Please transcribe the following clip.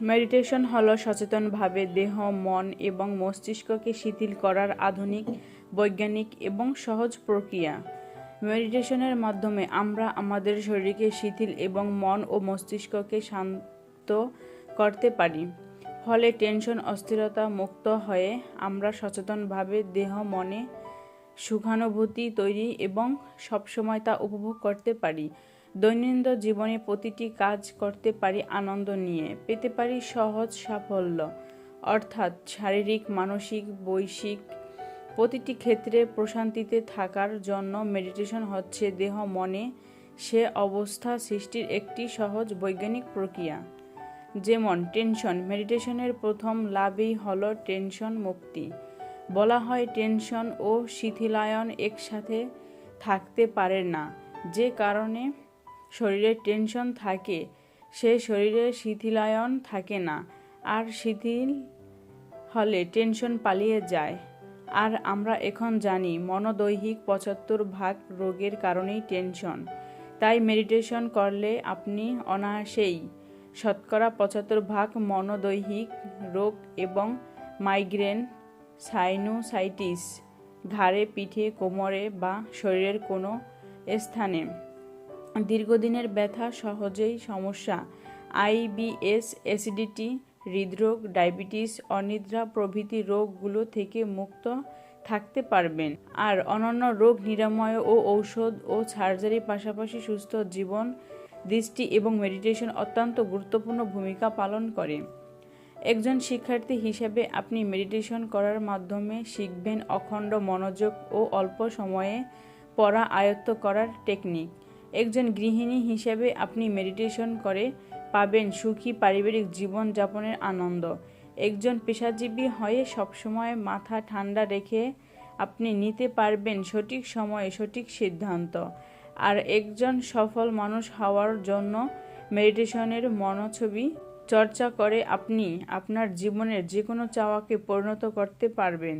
Meditation হলো সচেতনভাবে দেহ, মন এবং মস্তিষ্ককে শিথিল করার আধুনিক, বৈজ্ঞানিক এবং সহজ প্রক্রিয়া। মেডিটেশনের মাধ্যমে আমরা আমাদের শরীরকে শিথিল এবং মন ও মস্তিষ্ককে শান্ত করতে পারি। ফলে টেনশন, অস্থিরতা মুক্ত হয়ে আমরা সচেতনভাবে দেহ, মনে সুখানুভূতি তৈরি এবং সবসময় তা উপভোগ করতে পারি। দৈনন্দিন জীবনে প্রতিটি কাজ করতে পারি, আনন্দ নিয়ে। পেতে পারি সহজ সাফল্য। অর্থাৎ শারীরিক, মানসিক, বৈশ্বিক প্রতিটি ক্ষেত্রে প্রশান্তিতে থাকার জন্য মেডিটেশন হচ্ছে দেহ, মনে, সে অবস্থা সৃষ্টির একটি সহজ বৈজ্ঞানিক প্রক্রিয়া। যেমন টেনশন, মেডিটেশনের প্রথম লাভই হল টেনশন মুক্তি। বলা হয় টেনশন ও শিথিলায়ন একসাথে থাকতে পারে না, যে কারণে শরীরে টেনশন থাকে, সে শরীরে শিথিলায়ন থাকে না। আর শিথিল হলে টেনশন পালিয়ে যায়। আর আমরা এখন জানি, মনোদৈহিক পঁচাত্তর ভাগ রোগের কারণেই টেনশন। তাই মেডিটেশন করলে আপনি অনায়াসেই শতকরা পঁচাত্তর ভাগ মনোদৈহিক রোগ এবং মাইগ্রেন, সাইনোসাইটিস, ঘাড়ে, পিঠে, কোমরে বা শরীরের কোনো স্থানে দীর্ঘদিনের ব্যথা সহজেই সমস্যা। আইবিএস অ্যাসিডিটি, হৃদরোগ, ডায়াবেটিস, অনিদ্রা প্রভৃতি রোগগুলো থেকে মুক্ত থাকতে পারবেন। আর অন্যান্য রোগ নিরাময় ও ঔষধ ও সার্জারির পাশাপাশি সুস্থ জীবন, দৃষ্টি এবং মেডিটেশন অত্যন্ত গুরুত্বপূর্ণ ভূমিকা পালন করে। একজন শিক্ষার্থী হিসেবে আপনি মেডিটেশন করার মাধ্যমে শিখবেন অখণ্ড মনোযোগ ও অল্প সময়ে পড়া আয়ত্ত করার টেকনিক। একজন গৃহিণী হিসেবে আপনি মেডিটেশন করে পাবেন সুখী পারিবারিক জীবন যাপনের আনন্দ। একজন পেশাজীবী হয়ে সবসময় মাথা ঠান্ডা রেখে আপনি নিতে পারবেন সঠিক সময়ে সঠিক সিদ্ধান্ত। আর একজন সফল মানুষ হওয়ার জন্য মেডিটেশনের মনোছবি চর্চা করে আপনি আপনার জীবনের যে কোনো চাওয়াকে পরিণত করতে পারবেন।